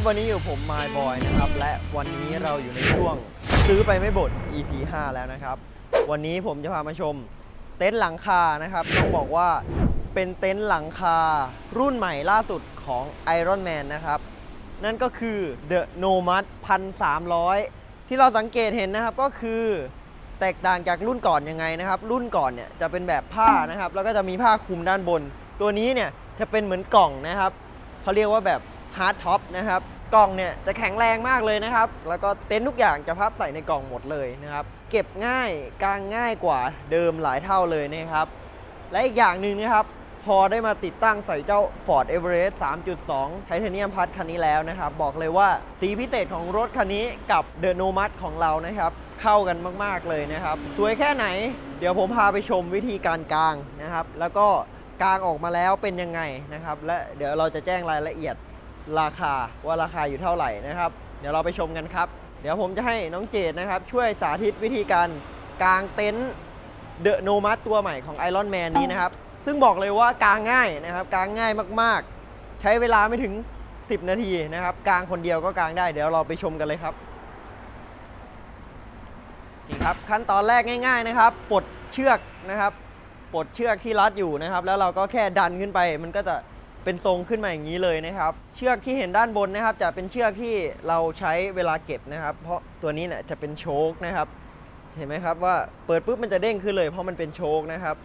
ับวันนี้อยู่ผมมายบอยนะครับ และวันนี้เราอยู่ในช่วง ซื้อไปไม่บ่น EP 5 แล้วนะครับ วันนี้ผมจะพามาชม เต็นท์หลังคานะครับต้องบอกว่าเป็นเต็นท์หลังคารุ่นใหม่ล่าสุดของ Iron Man นะครับ นั่นก็คือ The Nomad 1300 ที่เราสังเกตเห็นนะครับก็คือแตกต่างจากรุ่นก่อนยังไงนะครับ รุ่นก่อนเนี่ยจะเป็นแบบผ้านะครับ แล้วก็จะมีผ้าคลุมด้านบน ตัวนี้เนี่ยจะเป็นเหมือนกล่องนะครับเขาเรียกว่าแบบ ฮาร์ดท็อปนะครับกล่องเนี่ยจะแข็งแรงมากเลยนะครับ แล้วก็เต็นท์ทุกอย่างจะพับใส่ในกล่องหมดเลยนะครับ เก็บง่ายกางง่ายกว่าเดิมหลายเท่าเลยนะครับ และอีกอย่างหนึ่งนะครับ พอได้มาติดตั้งใส่เจ้า Ford Everest 3.2 Titanium Plus คันนี้แล้วนะครับ บอกเลยว่าสีพิเศษของรถคันนี้กับ The Nomad ของเรานะครับ เข้ากันมาก ๆ เลยนะครับ สวยแค่ไหน เดี๋ยวผมพาไปชมวิธีการกางนะครับ แล้วก็กางออกมาแล้วเป็นยังไงนะครับ และเดี๋ยวเราจะแจ้งรายละเอียด ราคาว่าราคาอยู่เท่าไหร่นะครับ เดี๋ยวเราไปชมกันครับ เดี๋ยวผมจะให้น้องเจดนะครับ ช่วยสาธิตวิธีการกางเต็นท์เดอะโนมัสตัวใหม่ของ Iron Man นี้นะครับ ซึ่งบอกเลยว่ากางง่ายนะครับ กางง่ายมากๆ ใช้เวลาไม่ถึง 10 นาทีนะครับ กางคนเดียวก็กางได้ เดี๋ยวเราไปชมกันเลยครับนี่ครับขั้นตอนแรกง่าย ๆนะครับ ปลดเชือกนะครับ ปลดเชือกที่รัดอยู่นะครับ แล้วเราก็แค่ดันขึ้นไป มันก็จะ เป็นทรงขึ้นมาอย่างนี้เลยนะครับ เชือกที่เห็นด้านบนนะครับ จะเป็นเชือกที่เราใช้เวลาเก็บนะครับ เพราะตัวนี้เนี่ยจะเป็นโชคนะครับ เห็นไหมครับว่าเปิดปุ๊บมันจะเด้งขึ้นเลย เพราะมันเป็นโชคนะครับ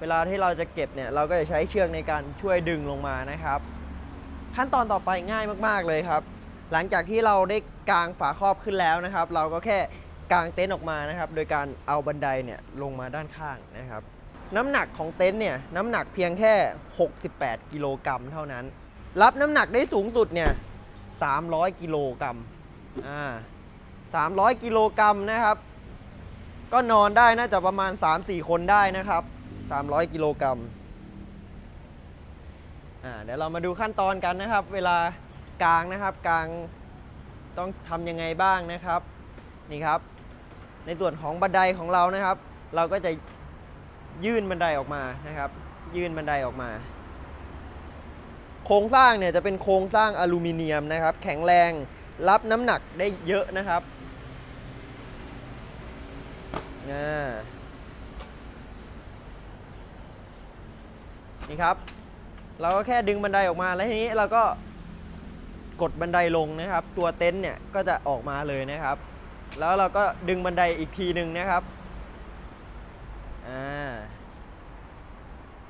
เวลาที่เราจะเก็บเนี่ยเราก็จะใช้เชือกในการช่วยดึงลงมานะครับ ขั้นตอนต่อไปง่ายมากๆเลยครับ หลังจากที่เราได้กางฝาครอบขึ้นแล้วนะครับ เราก็แค่กางเต็นท์ออกมานะครับ โดยการเอาบันไดเนี่ยลงมาด้านข้างนะครับ น้ำหนักของเต็นท์เนี่ยน้ำหนักเพียงแค่ 68 กิโลกรัมเท่านั้น รับน้ำหนักได้สูงสุดเนี่ย 300 กิโลกรัมอ่า300 กิโลกรัมนะครับ ก็นอนได้น่าจะประมาณ 3-4 คนได้นะครับ 300 กิโลกรัมอ่าเดี๋ยวเรามาดูขั้นตอนกันนะครับ เวลากางนะครับกางต้องทำยังไงบ้างนะครับนี่ครับ ในส่วนของบันไดของเรานะครับ เราก็จะ ยื่นบันไดออกมานะครับ ยื่นบันไดออกมา โครงสร้างเนี่ยจะเป็นโครงสร้างอลูมิเนียมนะครับ แข็งแรงรับน้ำหนักได้เยอะนะครับนี่ครับ เราก็แค่ดึงบันไดออกมาแล้วทีนี้เราก็กดบันไดลงนะครับ ตัวเต็นท์เนี่ยก็จะออกมาเลยนะครับ แล้วเราก็ดึงบันไดอีกทีหนึ่งนะครับ อ่า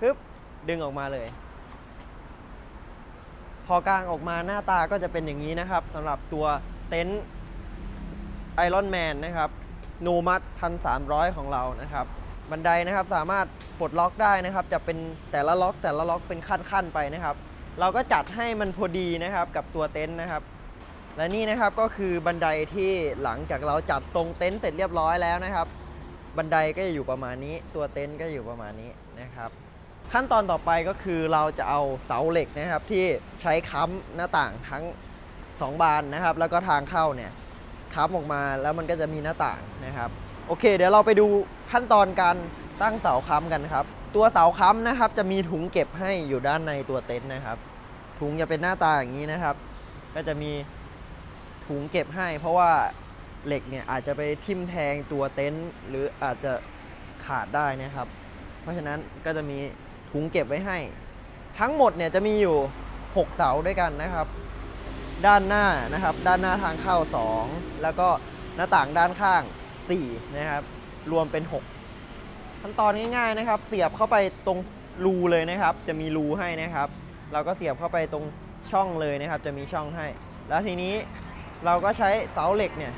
ปึ๊บดึงออกมาเลย พอกลางออกมาหน้าตาก็จะเป็นอย่างนี้นะครับสำหรับตัวเต็นท์ไอรอนแมนนะครับโนมัตพันสามของเรานะครับ บันไดนะครับสามารถปลดล็อกได้นะครับ จะเป็นแต่ละล็อกแต่ละล็อกเป็นขั้นๆไปนะครับ เราก็จัดให้มันพอดีนะครับกับตัวเต็นท์นะครับ และนี่นะครับก็คือบันไดที่หลังจากเราจัดทรงเต็นท์เสร็จเรียบร้อยแล้วนะครับ บันไดก็จะอยู่ประมาณนี้ ตัวเต็นท์ก็อยู่ประมาณนี้นะครับ ขั้นตอนต่อไปก็คือเราจะเอาเสาเหล็กนะครับ ที่ใช้ค้ำหน้าต่างทั้ง 2 บานนะครับ แล้วก็ทางเข้าเนี่ยค้ำออกมาแล้วมันก็จะมีหน้าต่างนะครับ โอเค เดี๋ยวเราไปดูขั้นตอนการตั้งเสาค้ำกันครับ ตัวเสาค้ำนะครับ จะมีถุงเก็บให้อยู่ด้านในตัวเต็นท์นะครับ ถุงจะเป็นหน้าตาอย่างนี้นะครับ ก็จะมีถุงเก็บให้ เพราะว่า เหล็กเนี่ยอาจจะไปทิ่มแทงตัวเต็นท์หรืออาจจะขาดได้นะครับ เพราะฉะนั้นก็จะมีถุงเก็บไว้ให้ ทั้งหมดเนี่ยจะมีอยู่ 6 เสาด้วยกันนะครับ ด้านหน้านะครับ ด้านหน้าทางเข้า 2 แล้วก็หน้าต่างด้านข้าง 4 นะครับ รวมเป็น 6 ขั้นตอนง่ายๆนะครับ เสียบเข้าไปตรงรูเลยนะครับ จะมีรูให้นะครับ เราก็เสียบเข้าไปตรงช่องเลยนะครับ จะมีช่องให้ แล้วทีนี้เราก็ใช้เสาเหล็กเนี่ย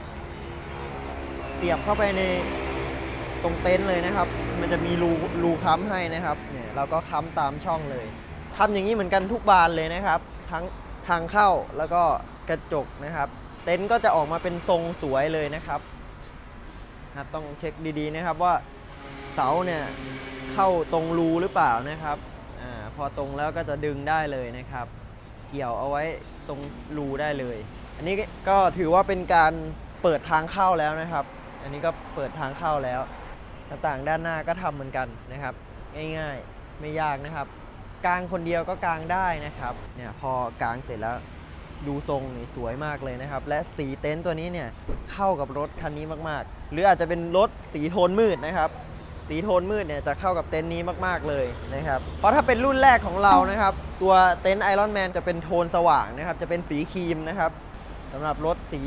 เสียบเข้าไปในตรงเต็นท์เลยนะครับ มันจะมีรูรูค้ำให้นะครับ เนี่ยเราก็ค้ำตามช่องเลยทำอย่างนี้เหมือนกันทุกบานเลยนะครับ ทั้งทางเข้าแล้วก็กระจกนะครับ เต็นท์ก็จะออกมาเป็นทรงสวยเลยนะครับนะต้องเช็คดีๆนะครับว่าเสาเนี่ยเข้าตรงรูหรือเปล่านะครับอาพอตรงแล้วก็จะดึงได้เลยนะครับ เกี่ยวเอาไว้ตรงรูได้เลย อันนี้ก็ถือว่าเป็นการเปิดทางเข้าแล้วนะครับ อันนี้ก็เปิดทางเข้าแล้วหน้าต่างด้านหน้าก็ทำเหมือนกันนะครับ ง่ายๆไม่ยากนะครับกางคนเดียวก็กางได้นะครับเนี่ยพอกางเสร็จแล้วดูทรงนี่สวยมากเลยนะครับ และสีเต็นท์ตัวนี้เนี่ยเข้ากับรถคันนี้มากๆ หรืออาจจะเป็นรถสีโทนมืดนะครับสีโทนมืดเนี่ยจะเข้ากับเต็นท์นี้มากๆเลยนะครับเพราะถ้าเป็นรุ่นแรกของเรานะครับ ตัวเต็นท์ไอรอนแมนจะเป็นโทนสว่างนะครับ จะเป็นสีครีมนะครับสำหรับรถสี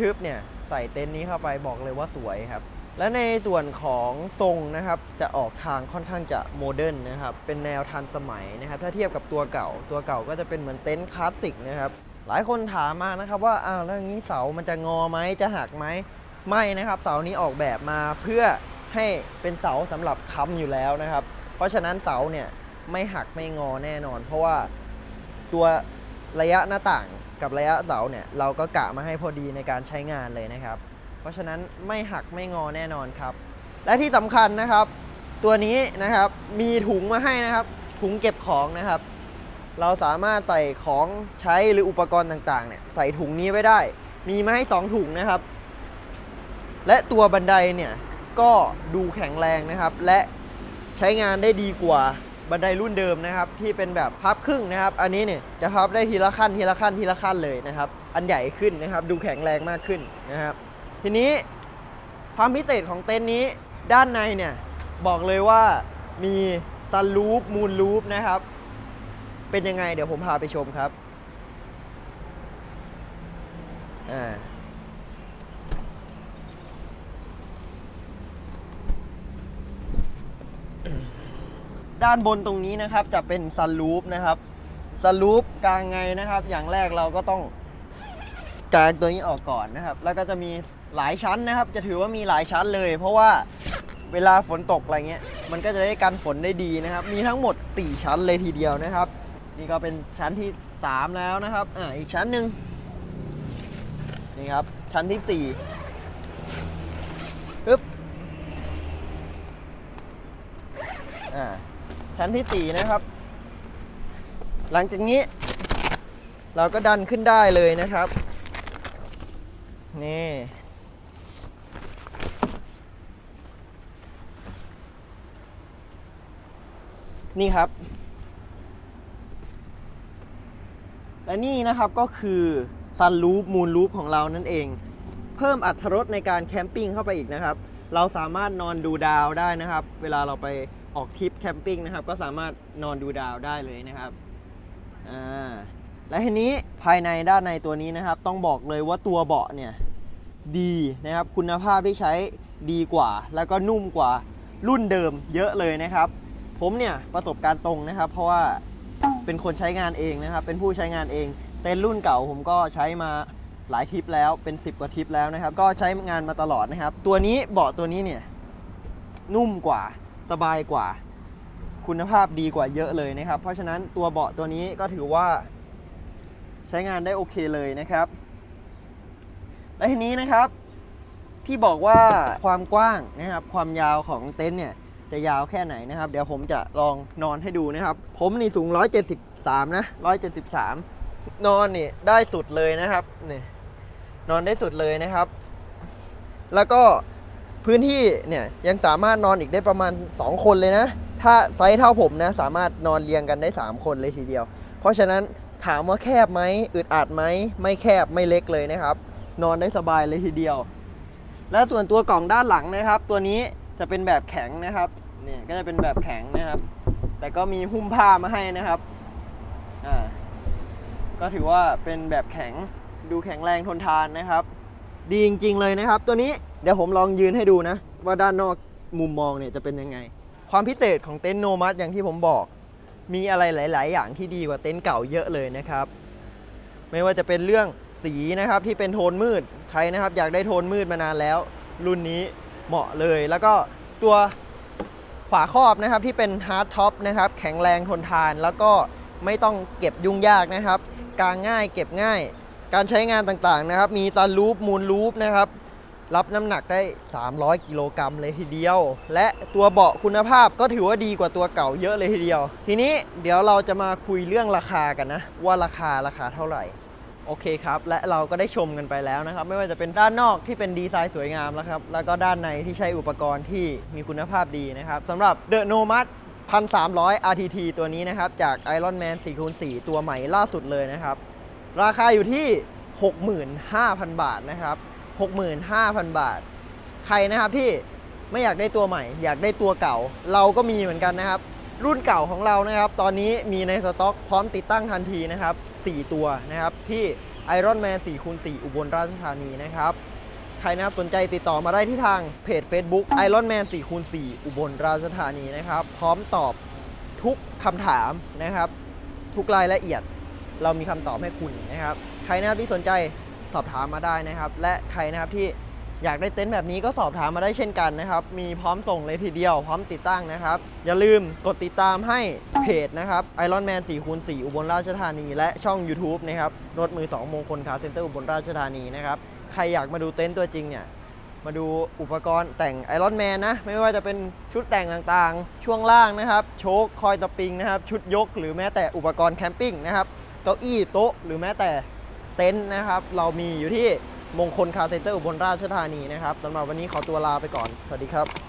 ทึบๆเนี่ย ใส่เต็นท์นี้เข้าไปบอกเลยว่าสวยครับ และในส่วนของทรงนะครับจะออกทางค่อนข้างจะโมเดิร์นนะครับเป็นแนวทันสมัยนะครับถ้าเทียบกับตัวเก่า ตัวเก่าก็จะเป็นเหมือนเต็นท์คลาสสิกนะครับหลายคนถามมานะครับว่าอ้าวแล้วอย่างนี้เสามันจะงอไหมจะหักไหมไม่นะครับเสานี้ออกแบบมาเพื่อให้เป็นเสาสำหรับค้ำอยู่แล้วนะครับ เพราะฉะนั้นเสาเนี่ยไม่หักไม่งอแน่นอน เพราะว่าตัวระยะหน้าต่าง กับระยะเสาเนี่ยเราก็กะมาให้พอดีในการใช้งานเลยนะครับ เพราะฉะนั้นไม่หักไม่งอแน่นอนครับ และที่สำคัญนะครับ ตัวนี้นะครับมีถุงมาให้นะครับ ถุงเก็บของนะครับ เราสามารถใส่ของใช้หรืออุปกรณ์ต่างๆเนี่ยใส่ถุงนี้ไว้ได้ มีมาให้ 2 ถุงนะครับ และตัวบันไดเนี่ยก็ดูแข็งแรงนะครับ และใช้งานได้ดีกว่า บันไดรุ่นเดิมนะครับที่เป็นแบบพับครึ่งนะครับ อันนี้เนี่ยจะพับได้ทีละขั้นทีละขั้นทีละขั้นเลยนะครับ อันใหญ่ขึ้นนะครับ ดูแข็งแรงมากขึ้นนะครับ ทีนี้ความพิเศษของเต็นท์นี้ด้านในเนี่ยบอกเลยว่ามีซันลูปมูนลูปนะครับ เป็นยังไงเดี๋ยวผมพาไปชมครับอ่า ด้านบนตรงนี้นะครับจะเป็นซันลูปนะครับซันลูปกลางไงนะครับ อย่างแรกเราก็ต้องกางตัวนี้ออกก่อนนะครับ แล้วก็จะมีหลายชั้นนะครับ จะถือว่ามีหลายชั้นเลย เพราะว่าเวลาฝนตกอะไรเงี้ย มันก็จะได้กันฝนได้ดีนะครับ มีทั้งหมด 4 ชั้นเลยทีเดียวนะครับ นี่ก็เป็นชั้นที่ 3 แล้วนะครับ อ่าอีกชั้นหนึ่งนี่ครับ ชั้นที่4ปึ๊บ อ่า ชั้นที่ 4 นะครับ หลังจากนี้ เราก็ดันขึ้นได้เลยนะครับ นี่ นี่ครับ และนี่นะครับก็คือซันลูปมูนลูปของเรานั่นเอง เพิ่มอัตรถรสในการแคมปิ้งเข้าไปอีกนะครับ เราสามารถนอนดูดาวได้นะครับ เวลาเราไป ออกทริปแคมปิ้งนะครับ ก็สามารถนอนดูดาวได้เลยนะครับอ่าและทีนี้ภายในด้านในตัวนี้นะครับ ต้องบอกเลยว่าตัวเบาะเนี่ยดีนะครับคุณภาพที่ใช้ดีกว่า แล้วก็นุ่มกว่ารุ่นเดิมเยอะเลยนะครับ ผมเนี่ยประสบการณ์ตรงนะครับ เพราะว่าเป็นคนใช้งานเองนะครับ เป็นผู้ใช้งานเอง เต็นท์รุ่นเก่าผมก็ใช้มาหลายทริปแล้วเป็น 10 กว่าทริปแล้วนะครับ ก็ใช้งานมาตลอดนะครับ ตัวนี้เบาะตัวนี้เนี่ยนุ่มกว่า สบายกว่า คุณภาพดีกว่าเยอะเลยนะครับ เพราะฉะนั้นตัวเบาะตัวนี้ก็ถือว่า ใช้งานได้โอเคเลยนะครับ และทีนี้นะครับที่บอกว่าความกว้างนะครับ ความยาวของเต็นท์เนี่ยจะยาวแค่ไหนนะครับ เดี๋ยวผมจะลองนอนให้ดูนะครับ ผมนี่สูง 173 นะ 173 นอนนี่ได้สุดเลยนะครับนี่นอนได้สุดเลยนะครับ แล้วก็ พื้นที่เนี่ยยังสามารถนอนอีกได้ประมาณ 2 คนเลยนะ ถ้าไซส์เท่าผมนะสามารถนอนเรียงกันได้ 3 คนเลยทีเดียว เพราะฉะนั้นถามว่าแคบไหมอึดอัดไหมไม่แคบไม่เล็กเลยนะครับ นอนได้สบายเลยทีเดียว และส่วนตัวกล่องด้านหลังนะครับ ตัวนี้จะเป็นแบบแข็งนะครับเนี่ยก็จะเป็นแบบแข็งนะครับ แต่ก็มีหุ้มผ้ามาให้นะครับอ่าก็ถือว่าเป็นแบบแข็งดูแข็งแรงทนทานนะครับ ดีจริง ๆ เลยนะครับ ตัวนี้เดี๋ยวผมลองยืนให้ดูนะ ว่าด้านนอกมุมมองเนี่ยจะเป็นยังไง ความพิเศษของเต็นท์โนมัสอย่างที่ผมบอก มีอะไรหลาย ๆ อย่างที่ดีกว่าเต็นท์เก่าเยอะเลยนะครับ ไม่ว่าจะเป็นเรื่องสีนะครับที่เป็นโทนมืดใครนะครับ อยากได้โทนมืดมานานแล้ว รุ่นนี้เหมาะเลย แล้วก็ตัวฝาครอบนะครับที่เป็นฮาร์ดท็อปนะครับแข็งแรงทนทาน แล้วก็ไม่ต้องเก็บยุ่งยากนะครับ กางง่ายเก็บง่าย การใช้งานต่างๆนะครับ มีซันลูปมูนลูปนะครับ รับน้ำหนักได้ 300 กิโลกรัมเลยทีเดียว และตัวเบาะคุณภาพก็ถือว่าดีกว่าตัวเก่าเยอะเลยทีเดียว ทีนี้เดี๋ยวเราจะมาคุยเรื่องราคากันนะ ว่าราคาราคาเท่าไหร่โอเคครับ และเราก็ได้ชมกันไปแล้วนะครับ ไม่ว่าจะเป็นด้านนอกที่เป็นดีไซน์สวยงามแล้วครับ แล้วก็ด้านในที่ใช้อุปกรณ์ที่มีคุณภาพดีนะครับสำหรับ The Nomad 1300 RTT ตัวนี้นะครับ จาก Iron Man 4x4 ตัวใหม่ล่าสุดเลยนะครับ ราคาอยู่ที่ 65,000 บาทนะครับ 65,000 บาท ใครนะครับที่ไม่อยากได้ตัวใหม่ อยากได้ตัวเก่า เราก็มีเหมือนกันนะครับ รุ่นเก่าของเรานะครับ ตอนนี้มีในสต็อกพร้อมติดตั้งทันทีนะครับ 4 ตัวนะครับ ที่ Iron Man 4คูณ4อุบลราชธานีนะครับ ใครนะครับสนใจติดต่อมาได้ที่ทางเพจ Facebook Iron Man 4คูณ4อุบลราชธานีนะครับ พร้อมตอบทุกคำถามนะครับ ทุกรายละเอียด เรามีคำตอบให้คุณนะครับ ใครนะครับที่สนใจสอบถามมาได้นะครับ และใครนะครับที่อยากได้เต็นท์แบบนี้ก็สอบถามมาได้เช่นกันนะครับ มีพร้อมส่งเลยทีเดียว พร้อมติดตั้งนะครับ อย่าลืมกดติดตามให้เพจนะครับ Iron Man 4คูณ4อุบลราชธานี และช่อง YouTube นะครับ รถมือ 2 มงคลคาร์เซ็นเตอร์อุบลราชธานีนะครับ ใครอยากมาดูเต็นท์ตัวจริงเนี่ย มาดูอุปกรณ์แต่งไอรอนแมนนะ ไม่ว่าจะเป็นชุดแต่งต่างๆ ช่วงล่างนะครับ โชคคอยตะปิงนะครับ ชุดยก หรือแม้แต่อุปกรณ์แคมปิ้งนะครับ ก้าอี้โต๊ะ หรือแม้แต่เต็นท์นะครับ เรามีอยู่ที่มงคลคาร์เซ็นเตอร์อุบลราชธานีนะครับสำหรับวันนี้ขอตัวลาไปก่อน สวัสดีครับ